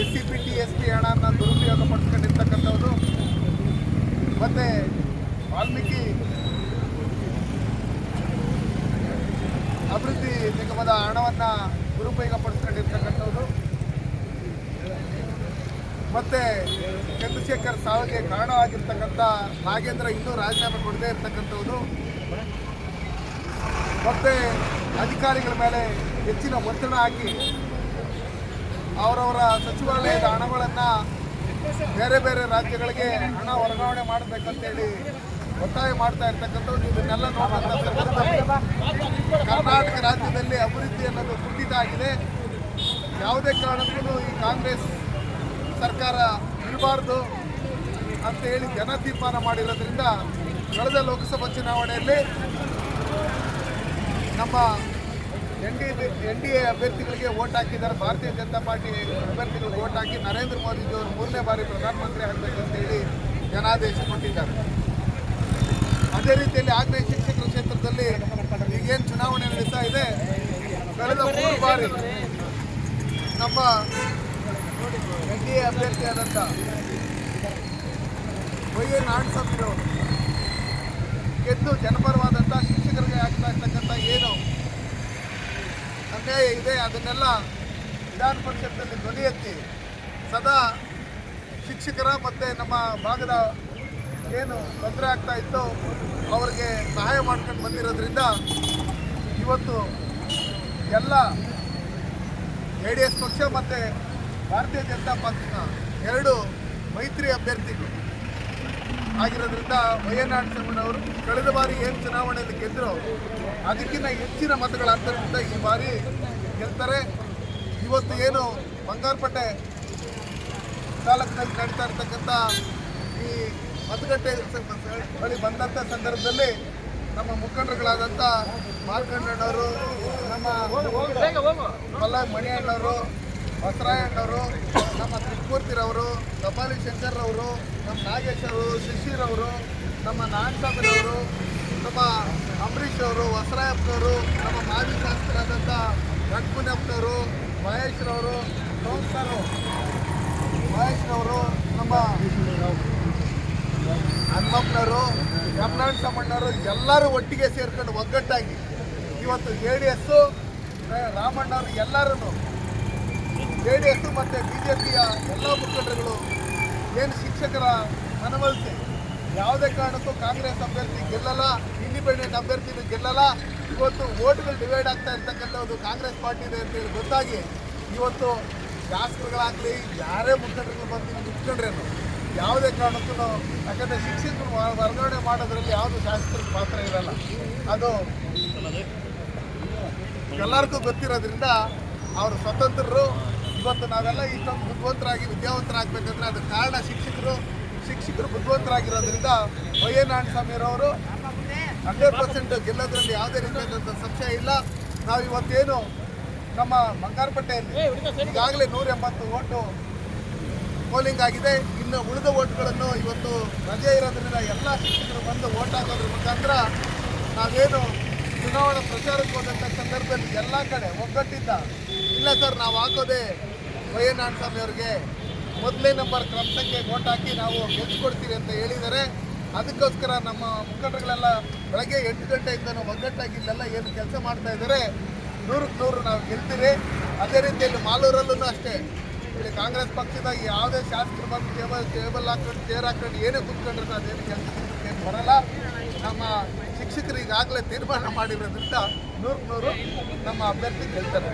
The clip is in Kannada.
S C P T S P ಹಣನ ದುರುಪಯೋಗ ಪಡಿಸ್ಕೊಂಡಿರ್ತಕ್ಕಂಥವ್ರು ಮತ್ತು ವಾಲ್ಮೀಕಿ ಅಭಿವೃದ್ಧಿ ನಿಗಮದ ಹಣವನ್ನು ದುರುಪಯೋಗ ಪಡಿಸ್ಕೊಂಡಿರ್ತಕ್ಕಂಥವ್ರು. ಮತ್ತು ಚಂದ್ರಶೇಖರ್ ಸಾವಿಗೆ ಕಾರಣವಾಗಿರ್ತಕ್ಕಂಥ ನಾಗೇಂದ್ರ ಇನ್ನೂ ರಾಜೀನಾಮೆ ಕೊಡದೇ ಇರ್ತಕ್ಕಂಥವ್ರು. ಮತ್ತು ಅಧಿಕಾರಿಗಳ ಮೇಲೆ ಹೆಚ್ಚಿನ ಒತ್ತಡ ಹಾಕಿ ಅವರವರ ಸಚಿವಾಲಯದ ಹಣಗಳನ್ನು ಬೇರೆ ಬೇರೆ ರಾಜ್ಯಗಳಿಗೆ ಹಣ ವರ್ಗಾವಣೆ ಮಾಡಬೇಕಂತೇಳಿ ಒತ್ತಾಯ ಮಾಡ್ತಾ ಇರ್ತಕ್ಕಂಥವ್ರು, ಇದನ್ನೆಲ್ಲ ನೋಡುವಂತ ಕರ್ನಾಟಕ ರಾಜ್ಯದಲ್ಲಿ ಅಭಿವೃದ್ಧಿ ಅನ್ನೋದು ಕುಂಠಿತ ಆಗಿದೆ. ಯಾವುದೇ ಕಾರಣಕ್ಕೂ ಈ ಕಾಂಗ್ರೆಸ್ ಸರ್ಕಾರ ಇರಬಾರ್ದು ಅಂತ ಹೇಳಿ ಜನ ತೀರ್ಮಾನ ಮಾಡಿರೋದ್ರಿಂದ, ಕಳೆದ ಲೋಕಸಭಾ ಚುನಾವಣೆಯಲ್ಲಿ ನಮ್ಮ N D N D A ಅಭ್ಯರ್ಥಿಗಳಿಗೆ ವೋಟ್ ಹಾಕಿದ್ದಾರೆ. ಭಾರತೀಯ ಜನತಾ ಪಾರ್ಟಿ ಅಭ್ಯರ್ಥಿಗಳಿಗೆ ವೋಟ್ ಹಾಕಿ ನರೇಂದ್ರ ಮೋದಿಜಿಯವರು ಮೂರನೇ ಬಾರಿ ಪ್ರಧಾನಮಂತ್ರಿ ಆಗಬೇಕಂತ ಹೇಳಿ ಜನಾದೇಶ ಕೊಟ್ಟಿದ್ದಾರೆ. ಅದೇ ರೀತಿಯಲ್ಲಿ ಆಗ್ನೇಯ ಶಿಕ್ಷಕರ ಕ್ಷೇತ್ರದಲ್ಲಿ ಈಗೇನು ಚುನಾವಣೆ ನಡೀತಾ ಇದೆ? ಕಳೆದ ಮೂರು ಬಾರಿ ನಮ್ಮ ಎನ್ ಡಿ ಎ ಅಭ್ಯರ್ಥಿಯಾದಂಥ ವೈ ಎನ್ ನಾರಾಯಣಸ್ವಾಮಿರವರು ಗೆದ್ದು ಜನಪರವಾದಂಥ ಶಿಕ್ಷಕರಿಗೆ ಆಗ್ತಾ ಇರ್ತಕ್ಕಂಥ ಏನು ಅನ್ಯಾಯ ಇದೆ, ಅದನ್ನೆಲ್ಲ ವಿಧಾನ ಪರಿಷತ್ತಲ್ಲಿ ಧ್ವನಿ ಎತ್ತಿ ಸದಾ ಶಿಕ್ಷಕರ ಮತ್ತು ನಮ್ಮ ಭಾಗದ ಏನು ತೊಂದರೆ ಆಗ್ತಾ ಇತ್ತು ಅವರಿಗೆ ಸಹಾಯ ಮಾಡ್ಕೊಂಡು ಬಂದಿರೋದ್ರಿಂದ ಇವತ್ತು ಎಲ್ಲ ಜೆ ಡಿ ಎಸ್ ಪಕ್ಷ ಮತ್ತು ಭಾರತೀಯ ಜನತಾ ಪಕ್ಷ ಎರಡು ಮೈತ್ರಿ ಅಭ್ಯರ್ಥಿಗಳು ಆಗಿರೋದ್ರಿಂದ ವೈ ಎನ್ ಅವರು ಕಳೆದ ಬಾರಿ ಏನು ಚುನಾವಣೆಯಲ್ಲಿ ಗೆದ್ದರು ಅದಕ್ಕಿಂತ ಹೆಚ್ಚಿನ ಮತಗಳ ಅಂತರದಿಂದ ಈ ಬಾರಿ ಗೆಲ್ತಾರೆ. ಇವತ್ತು ಏನು ಬಂಗಾರಪೇಟೆ ತಾಲೂಕಿನಲ್ಲಿ ನಡೀತಾ ಇರ್ತಕ್ಕಂಥ ಈ ಮತಗಟ್ಟೆ ಬಳಿ ಬಂದಂಥ ಸಂದರ್ಭದಲ್ಲಿ ನಮ್ಮ ಮುಖಂಡರುಗಳಾದಂಥ ಮಾರ್ಕಂಡಣ್ಣವರು ನಮ್ಮ ಮಲ್ಲ ಮಣಿಯಣ್ಣವರು ಬಸರಾಯಣ್ಣವರು, ನಮ್ಮ ಕೃಷ್ಣಮೂರ್ತಿರವರು ಕಪಾಲಿ ಶಂಕರ್ರವರು, ನಮ್ಮ ನಾಗೇಶ್ ಅವರು ಶಶಿರವರು, ನಮ್ಮ ನಾರಾಯಣಸ್ವಾಮಿರವರು ನಮ್ಮ ಅಂಬರೀಷ್ ಅವರು ಹೊಸರಾಯಪ್ಪನವರು, ನಮ್ಮ ಮಾಜಿ ಶಾಸಕರಾದಂಥ ರಘುನಪ್ಪನವರು ಮಹೇಶ್ರವರು ಸಂಸ್ಥಾರು ಮಹೇಶ್ರವರು, ನಮ್ಮ ಹನುಮಪ್ಪನವರು ಯಮನಾಳ್ ಸಾಮಣ್ಣವರು ಎಲ್ಲರೂ ಒಟ್ಟಿಗೆ ಸೇರ್ಕೊಂಡು ಒಗ್ಗಟ್ಟಾಗಿ ಇವತ್ತು ಜೆ ಡಿ ಎಸ್ಸು, ರಾಮಣ್ಣವರು ಎಲ್ಲರೂ ಜೆ ಡಿ ಎಸ್ ಮತ್ತು ಬಿ ಜೆ ಪಿಯ ಎಲ್ಲ ಮುಖಂಡರುಗಳು ಏನು ಶಿಕ್ಷಕರ ಮನವೊಲಿಸಿ? ಯಾವುದೇ ಕಾರಣಕ್ಕೂ ಕಾಂಗ್ರೆಸ್ ಅಭ್ಯರ್ಥಿ ಗೆಲ್ಲಲ್ಲ ಇಂಡಿಪೆಂಡೆಂಟ್ ಅಭ್ಯರ್ಥಿನೂ ಗೆಲ್ಲಲ್ಲ. ಇವತ್ತು ಓಟ್ಗಳು ಡಿವೈಡ್ ಆಗ್ತಾ ಇರ್ತಕ್ಕಂಥದ್ದು ಕಾಂಗ್ರೆಸ್ ಪಾರ್ಟಿ ಇದೆ ಅಂತೇಳಿ ಗೊತ್ತಾಗಿ ಇವತ್ತು ಶಾಸಕರುಗಳಾಗಲಿ, ಯಾರೇ ಮುಖಂಡರುಗಳು ಬಂದು ಮುಖಂಡ್ರೇನು ಯಾವುದೇ ಕಾರಣಕ್ಕೂ ಯಾಕಂದರೆ ಶಿಕ್ಷಕರು ವರ್ಗಾವಣೆ ಮಾಡೋದ್ರಲ್ಲಿ ಯಾವುದು ಶಾಸಕರ ಪಾತ್ರ ಇರಲ್ಲ. ಅದು ಎಲ್ಲರಿಗೂ ಗೊತ್ತಿರೋದ್ರಿಂದ ಅವರು ಸ್ವತಂತ್ರರು. ಇವತ್ತು ನಾವೆಲ್ಲ ಇಷ್ಟೊಂದು ಬುದ್ಧಿವಂತರಾಗಿ ವಿದ್ಯಾವಂತರಾಗಬೇಕಂದ್ರೆ ಅದಕ್ಕೆ ಕಾರಣ ಶಿಕ್ಷಕರು ಶಿಕ್ಷಕರು ಬುದ್ಧಿವಂತರಾಗಿರೋದ್ರಿಂದ ವೈ ಎನ್ ನಾರಾಯಣಸ್ವಾಮಿಯರವರು ಹಂಡ್ರೆಡ್ ಪರ್ಸೆಂಟ್ ಗೆಲ್ಲೋದ್ರಲ್ಲಿ ಯಾವುದೇ ರೀತಿಯಾದಂಥ ಸಂಶಯ ಇಲ್ಲ. ನಾವು ಇವತ್ತೇನು ನಮ್ಮ ಬಂಗಾರಪೇಟೆಯಲ್ಲಿ ಈಗಾಗಲೇ ನೂರ ಎಂಬತ್ತು ಓಟು ಪೋಲಿಂಗ್ ಆಗಿದೆ. ಇನ್ನು ಉಳಿದ ಓಟ್ಗಳನ್ನು ಇವತ್ತು ರಜೆ ಇರೋದ್ರಿಂದ ಎಲ್ಲ ಶಿಕ್ಷಕರು ಬಂದು ಓಟ್ ಹಾಕೋದ್ರ ಮುಖಾಂತರ ನಾವೇನು ಚುನಾವಣಾ ಪ್ರಚಾರಕ್ಕೆ ಹೋದಂಥ ಸಂದರ್ಭದಲ್ಲಿ ಎಲ್ಲ ಕಡೆ ಒಗ್ಗಟ್ಟಿದ್ದ, ಇಲ್ಲ ಸರ್, ನಾವು ಹಾಕೋದೇ ವೈ ಸ್ವಾಮಿ ಅವರಿಗೆ ಮೊದಲನೇ ನಂಬರ್ ಕ್ರಮ ಸಂಖ್ಯೆ ಓಟ್ ಹಾಕಿ ನಾವು ಗೆಲ್ಸ್ಕೊಡ್ತೀವಿ ಅಂತ ಹೇಳಿದ್ದಾರೆ. ಅದಕ್ಕೋಸ್ಕರ ನಮ್ಮ ಮುಖಂಡರುಗಳೆಲ್ಲ ಬೆಳಗ್ಗೆ ಎಂಟು ಗಂಟೆಯಿಂದನೂ ಒಗ್ಗಟ್ಟಾಗಿ ಇಲ್ಲೆಲ್ಲ ಏನು ಕೆಲಸ ಮಾಡ್ತಾ ಇದ್ದಾರೆ. ನೂರಕ್ಕೆ ನೂರು ನಾವು ಗೆಲ್ತೀರಿ. ಅದೇ ರೀತಿಯಲ್ಲಿ ಮಾಲೂರಲ್ಲೂ ಅಷ್ಟೇ. ಇಲ್ಲಿ ಕಾಂಗ್ರೆಸ್ ಪಕ್ಷದಾಗ ಯಾವುದೇ ಶಾಸಕರು ಬಂದು ಟೇಬಲ್ ಟೇಬಲ್ ಹಾಕೊಂಡು ಚೇರ್ ಹಾಕೊಂಡು ಏನೇ ಕೂತ್ಕೊಂಡ್ರೆ ಅದೇನು ಕೆಲಸ ಏನು ಬರಲ್ಲ. ನಮ್ಮ ಶಿಕ್ಷಕರು ಈಗಾಗಲೇ ತೀರ್ಮಾನ ಮಾಡಿರೋದ್ರಿಂದ ನೂರಕ್ಕೆ ನೂರು ನಮ್ಮ ಅಭ್ಯರ್ಥಿ ಗೆಲ್ತಾರೆ.